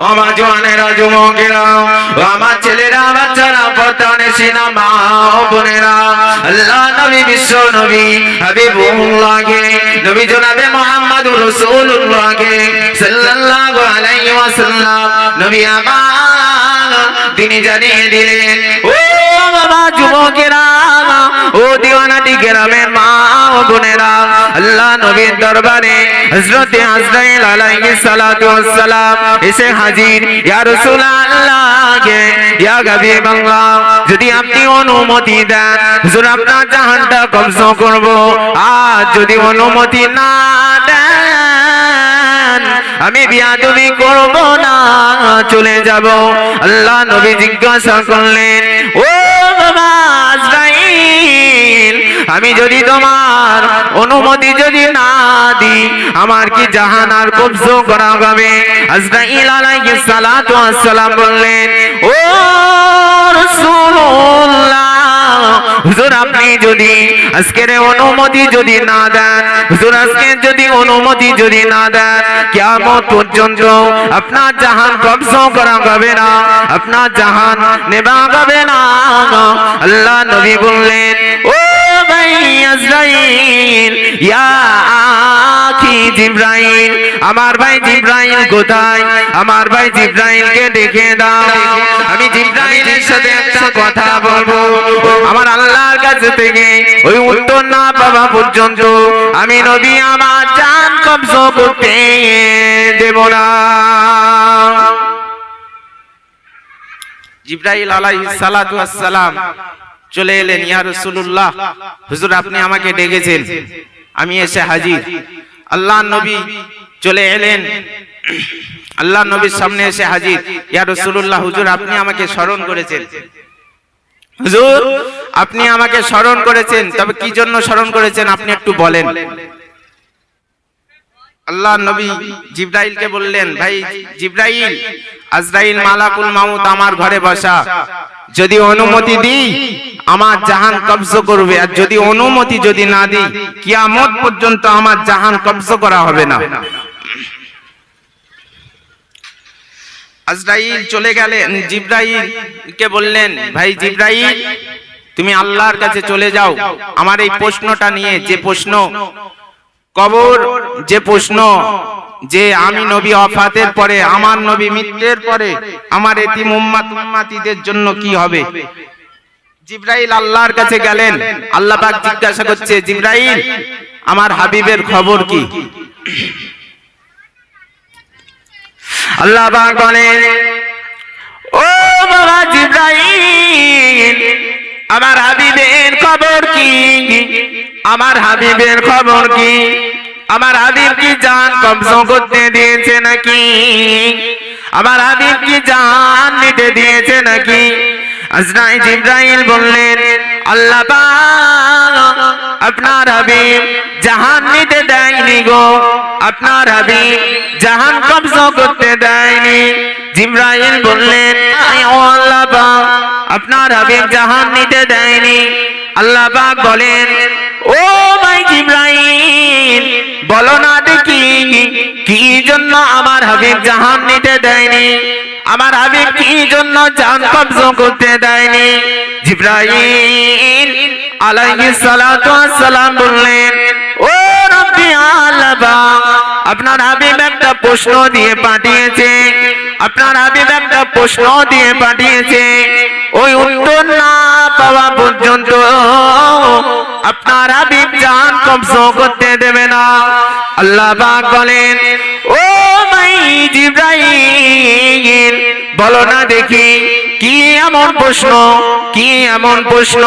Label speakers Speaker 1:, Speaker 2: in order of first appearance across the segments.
Speaker 1: আমার জোয়ানেরা যুবকেরা, আমার ছেলেরা, বাচ্চারা পর্দানে সিনেমা বোনেরা, আল্লাহ নবী, বিশ্ব নবী, হাবিবুল্লাহকে, নবী জনাবে মোহাম্মদ রাসূলুল্লাহকে, সাল্লাল্লাহু আলাইহি নবী আমার তিনি জানিয়ে দিলেন, ও বাবা যুবকেরা, ও দিওয়ানাটি গ্রামের মা ও আল্লাহ নবীর দরবারে আজরাইল আলাইহিস সালাতু ওয়াস সালাম এসে হাজির। ইয়া ইয়া যদি আপনি অনুমতি দেন, হুজুর, আপনার জাহানটা কবজ করব। আর যদি অনুমতি না দেন, আমি বিয়াদবি করব না, চলে যাব। আল্লাহ নবী জিজ্ঞাসা করলেন, ও বাবা আজরাইল আমি যদি তোমার অনুমতি যদি না দিই, আমার কি জাহান আর কবজ করা হবে আজরাইল আলাইহিস সালাতু বললেন, ও হুজুর আপনি যদি আজকের অনুমতি যদি না দেন, হুজুর আজকে যদি অনুমতি যদি না দেন, কিয়ামত পর্যন্ত আপনার জাহান কবজ করা হবে না, আপনার জাহান নেবা হবে না। আল্লাহ নবী বললেন, ও আমার ভাই জিব্রাইল কোথায়? আমার ভাই দাও। আমি জিব্রাইলের সাথে একটা কথা বলব। আমার আল্লাহর কাছে থেকে ওই উত্তর না পর্যন্ত আমি নবী আমার কবজ করতে দেব না।
Speaker 2: জিব্রাইল আলাইহিস সালাতু ওয়াস সালাম চলে এলেন, ইয়া রাসূলুল্লাহ, হুজুর আপনি আমাকে ডেকেছেন। আমি এসে হাজির। আল্লাহ নবী চলে এলেন। আল্লাহ নবীর সামনে এসে হাজির। ইয়া রাসূলুল্লাহ, হুজুর আপনি আমাকে স্মরণ করেছেন। হুজুর, আপনি আমাকে স্মরণ করেছেন। তবে কি জন্য স্মরণ করেছেন আপনি একটু বলেন। আল্লাহ নবী জিব্রাইলকে বললেন, ভাই জিব্রাইল, আজরাইল মালাকুল মাউত আমার ঘরে বসা। যদি অনুমতি দিই আমার জাহান কবজ করবে। আর যদি অনুমতি যদি না দিই, কিয়ামত পর্যন্ত আমার জাহান কবজ করা হবে না। আজরাইল চলে গেলেন। জিব্রাইল কে বললেন, ভাই জিব্রাইল, তুমি আল্লাহর কাছে চলে যাও। আমার এই প্রশ্নটা নিয়ে যে প্রশ্ন, কবর যে প্রশ্ন, যে আমি নবী অফাতের পরে, আমার নবী মৃত্যুর পরে, আমার এটি উম্মাতিদের জন্য কি হবে? জিব্রাইল আল্লাহর কাছে গেলেন। আল্লাহ পাক জিজ্ঞাসা করছে, জিব্রাইল, আমার হাবিবের খবর কি?
Speaker 1: আল্লাহ পাক বলেন, ও বাবা জিব্রাইল, আমার হাবিবের খবর কি? আমার হাবিবের খবর কি? আমার হাবিব কি জান কবজ করতে দিয়েছে নাকি? আমার হাবিব কি জান নিতে দিয়েছে নাকি? আজরাইল জিব্রাইল বললেন, আল্লাহ আপনার হাবিব জাহান নিতে দেয়নি গো। আপনার হাবিব জাহান কবজ করতে দেয়নি। জিব্রাইল বললেন, "আয় ও আল্লাহ আপনার হাবিব জাহান নিতে দেয়নি। আল্লাহ পাক বলেন, ও ভাই জিব্রাইল, বলো না দেখি কি জন্য আমার হাবিব জাহান নিতে দেয়নি? আমার হাবিব কি জন্য জান কবজ করতে দেয়নি? জিব্রাইল আলাইহিস সালাতু সালাম বললেন, ও রব্বি আলাবা, আপনার হাবিব একটা প্রশ্ন দিয়ে পাঠিয়েছে, আপনার হাবিব একটা প্রশ্ন দিয়ে পাঠিয়েছে, ওই উত্তর না পাওয়া পর্যন্ত আপনার হাবিব জান কবজ করতে দেবে না। আল্লাহ পাক বলেন, ও বলো না দেখি, কি এমন প্রশ্ন, কি এমন প্রশ্ন?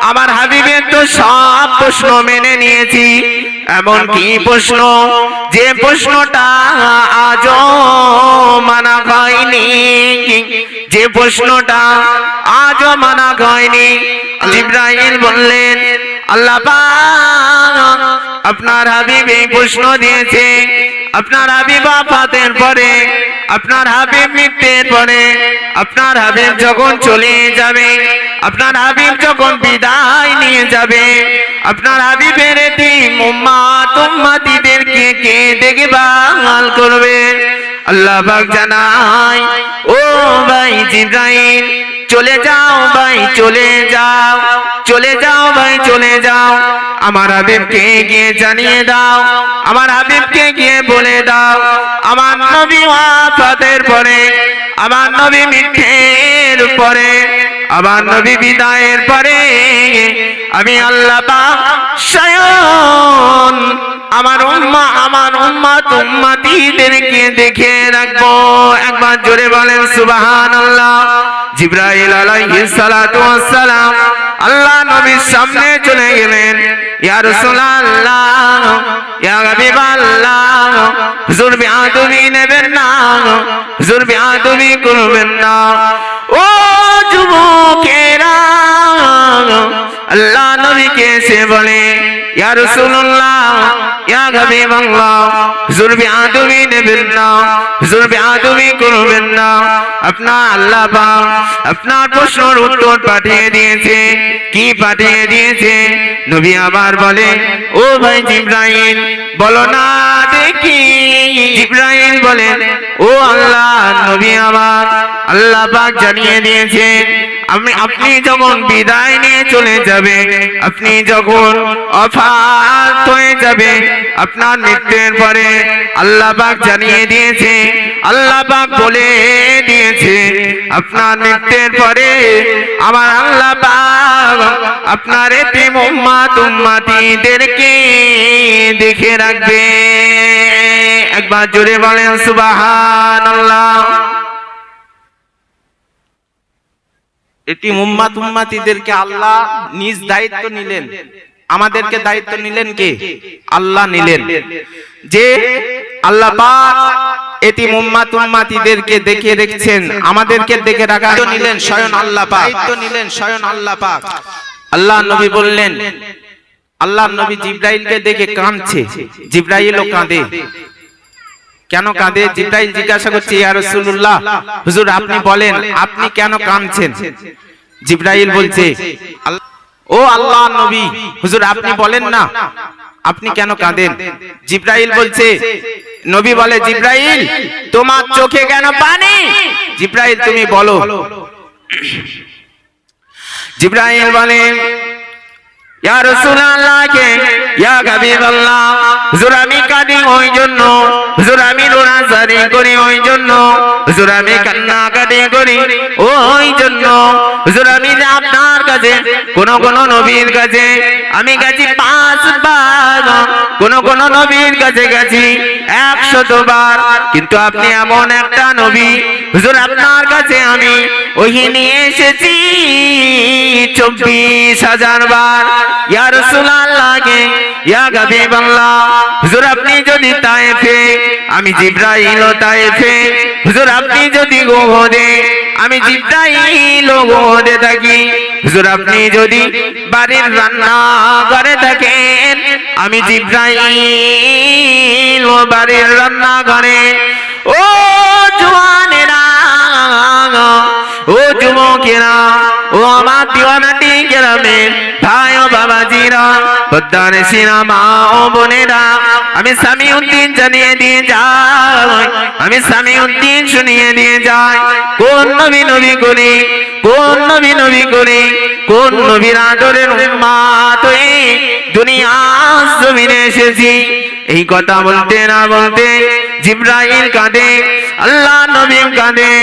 Speaker 1: আমার হাবিবের তো সব প্রশ্ন মেনে নিয়েছি। এমন কি প্রশ্ন? যে প্রশ্নটা আজও মানা হয়নি। যে প্রশ্নটা আজও মানা হয়নি। জিব্রাইল বললেন, আল্লাহ আপনার হাবিব এই প্রশ্ন দিয়েছে আপনার হাবিব আফাতের পরে, আপনার হাবিব মৃত্যুর পরে, আপনার হাবিব যখন চলে যাবে, আপনার হাবিব যখন বিদায় নিয়ে যাবে, আপনার হাবিবের এটি উম্মাত উম্মাতিদেরকে কে দেখভাল করবে? আল্লাহ জানাই ও ভাই জিব্রাইল চলে যাও ভাই, চলে যাও চলে যাও ভাই, চলে যাও। আমার হাবিবকে গিয়ে জানিয়ে দাও, আমার হাবিবকে গিয়ে বলে দাও। আমার নবী ওয়াফাতের পরে, আমার নবী মিথ্যের পরে আমার নবী বিদায়ের পরে আমি আল্লাহ স্বয়ং আমার উম্মা আমার উম্মা উম্মাতিদেরকে দেখে রাখব। একবার জোরে বলেন, সুবহানাল্লাহ। জিব্রাইল আলাইহিস সালাতু ওয়াস সালাম আল্লাহ নবীর সামনে চলে গেলেন। ইয়া রাসূলুল্লাহ, ইয়া হাবিবাল্লাহ, হুজুর বিআদবি নেবেন না, হুজুর বিআদবি করবেন না। ও যুবকেরা আল্লাহ নবীকে সে বলে ইয়া রাসূলুল্লাহ ইয়া হাবিবাল্লাহ হুজুর বিআদবি নেবেন না হুজুর বিআদবি করবেন না। আপনার আল্লাহ পাক আপনার প্রশ্নের উত্তর পাঠিয়ে দিয়েছে। কি পাঠিয়ে দিয়েছে? নবী আবার বলে ও ভাই জিব্রাইল, বলো না দেখি। জিব্রাইল বলে ও আল্লাহ, নবী আমার, আল্লাহ পাক জানিয়ে দিয়েছে আমি আপনি যখন বিদায় নিয়ে চলে যাবে, আপনি যখন অফাত হয়ে যাবে, আপনার মৃত্যুর পরে আল্লাহ পাক জানিয়ে দিয়েছে, আল্লাহ পাক বলে দিয়েছে, আপনার মৃত্যুর পরে আমার আল্লাহ পাক আপনার এতিম উম্মাত উম্মাতিদেরকে দেখে রাখবে। একবার জোরে বলেন, সুবহানাল্লাহ।
Speaker 2: এটি উম্মাত উম্মাতিদেরকে আল্লাহ নিজ দায়িত্ব নিলেন। আমাদেরকে দায়িত্ব নিলেন কে? আল্লাহ নিলেন। যে আল্লাহ পাক এটি উম্মাত উম্মাতিদেরকে দেখে রেখেছেন আমাদেরকে দেখে রাখা নিলেন স্বয়ং আল্লাহ পাক। দায়িত্ব নিলেন স্বয়ং আল্লাহ পাক। আল্লাহ নবী বললেন আল্লাহ নবী জিব্রাইলকে দেখে কাঁদছে। জিব্রাইলও কাঁদে। কেন কাঁদে? জিব্রাইল জিজ্ঞাসা করছে ইয়া রাসূলুল্লাহ হুজুর আপনি বলেন আপনি কেন কাঁদছেন? জিব্রাইল বলছে ও আল্লাহ নবী হুজুর আপনি বলেন না আপনি কেন কাঁদেন? জিব্রাইল বলছে নবী বলে জিব্রাইল তোমার চোখে কেন পানি? জিব্রাইল তুমি বলো
Speaker 1: জিব্রাইল বলে ইয়া রাসূলুল্লাহ কে ইয়া হাবিবাল্লাহ হুজুর আমি কাঁদি ওই জন্য হুজুর আমি রোনাজারি করি ওই জন্য হুজুর আমি কান্না কাটি করি ওই জন্য যে আপনার কাছে, কোন কোন নবীর কাছে, আমি গেছি পাঁচ বার কোন কোন নবীর কাছে গেছি একশত বার কিন্তু আপনি এমন একটা নবী, হুজুর আপনার কাছে আমি ওহি নিয়ে এসেছি চব্বিশ হাজার বার। ইয়া রাসূলুল্লাহকে ইয়া হাবিবাল্লাহ, হুজুর আপনি যদি তায়েফে, আমি জিব্রাইল তায়েফে, হুজুর আপনি যদি গোহদে আমি জিব্রাইল গোহদে থাকি, হুজুর আপনি যদি বাড়ির রান্না করে থাকেন, আমি জিব্রাইল বাড়ির রান্না করে ও জওয়ানেরা ও যুবকেরা, ও আমার দিওয়ানাটি গ্রামের ভাই বাবাজিরা পদ্মার সিনা মা ও বোনেরা, আমি স্বামী উদ্দিন জানিয়ে দিয়ে যাই, আমি স্বামী উদ্দিন শুনিয়ে দিয়ে যাই। কোন নবী নবী করি, কোন নবী নবী করি, কোন নবীর আদরের উম্মাত হয়ে দুনিয়া জমিনে এসেছি। এই কথা বলতে না বলতে জিব্রাইল কাঁদে আল্লাহ নবী কাঁদে,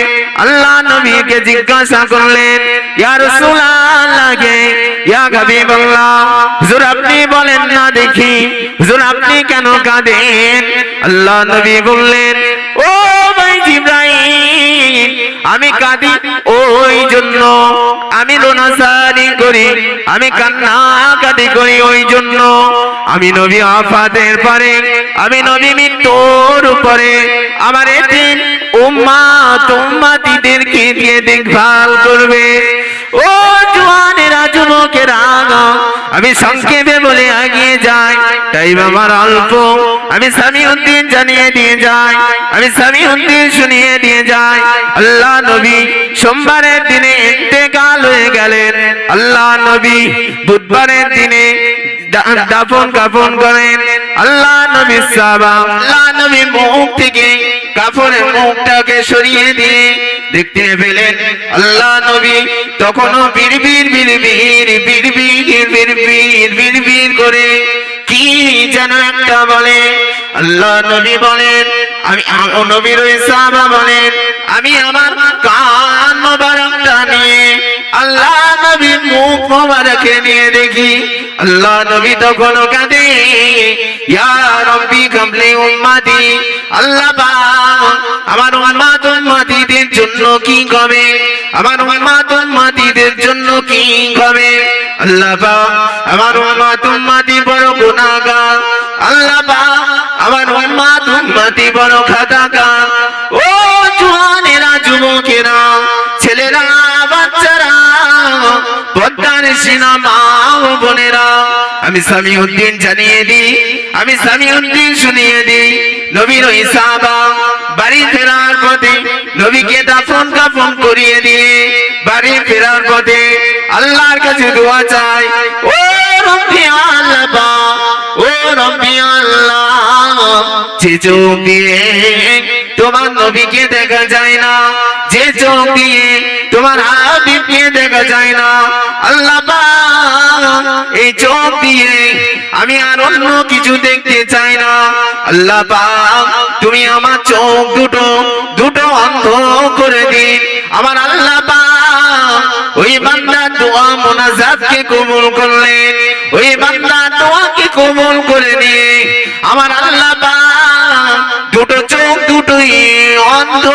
Speaker 1: আল্লাহ নবীকে জিজ্ঞাসা করলেন, ইয়া রাসূলুল্লাহকে ইয়া হাবিবাল্লাহ। হুজুর, আপনি বলেন না দেখি। হুজুর, আপনি কেন কাঁদেন? আল্লাহ নবী বললেন, ও ভাই জিব্রাইল, আমি কাঁদি ওই জন্য। আমি লোনাসারি করি, আমি কান্না কাটি করি ওই জন্য আমি নবী আফাতের পরে, আমি নবী মৃত্যুর উপরে। আমার এটি উম্মা তোমাতিদেরকে দিয়ে দেখভাল করবে। ও জোয়ানেরা যুবকেরা আমি সংক্ষেপে বলে আগিয়ে যাই। তাই আমার অল্প, আমি স্বামী উদ্দিন জানিয়ে দিয়ে যাই। আমি স্বামী উদ্দিন শুনিয়ে দিয়ে যাই। আল্লাহ নবী সোমবারের দিনে ইন্তেকাল হয়ে গেলেন। আল্লাহ নবী বুধবারের দিনে দাফন কাফন করেন। আল্লাহ নবী সাহাবা, আল্লাহ নবী মুখ থেকে কাফনের মুখটাকে সরিয়ে দিয়ে দেখতে পেলেন। আল্লাহ নবী তখনও বিড়বিড় বিড়বিড় বিড়বিড় বিড়বিড় বিড়বিড় করে কি যেন একটা বলে। আল্লাহ নবী বলেন, আমি নবীর সাহাবা বলেন, আমি আমার কান মোবারকটা নিয়ে আল্লাহ নবী মুখ মোবারকে নিয়ে দেখি। আল্লাহ নবী তখন কাঁদে, ইয়া রব্বি কামলি উম্মাতি, আল্লাহ পাক আমার উম্মাতিদের জন্য কি হবে আমার উম্মাত উম্মাতিদের জন্য কি হবে আল্লাহ পাক আমার উম্মাত উম্মাতি বড় গুনাহগার। আল্লাহ পাক আমার উম্মাত উম্মাতি বড় খাতাকার ও জওয়ানেরা যুবকেরা, ছেলেরা, বাচ্চারা, পদ্মার সিনা মা ও বোনেরা, আমি সামি উদ্দিন জানিয়ে দিই, আমি সামি উদ্দিন শুনিয়ে দিই, নবীর ওই সাহাবা। বাড়ি ফেরার পথে নবীকে দাফন কাফন করিয়ে দিয়ে বাড়ি ফেরার পথে আল্লাহর কাছে দোয়া চাই। ও রব্বি আল্লাহ, ও রব্বি আল্লাহ, যে চোখ দিয়ে তোমার নবীকে দেখা যায় না, যে চোখ দিয়ে তোমার হাবিবকে দেখা যায় না, আল্লাহ এই চোখ দিয়ে আমি আর অন্য কিছু দেখতে আল্লাহ তুমি আমার চোখ দুটো দুটো অন্ধ করে দিন। আমার আল্লাহ ওই বান্দা দোয়া মোনাজাতকে কবুল করলেন। ওই বান্দা দোয়াকে কবুল করে নিয়ে আমার আল্লাহ পাক দুটো চোখ দুটোই অন্ধ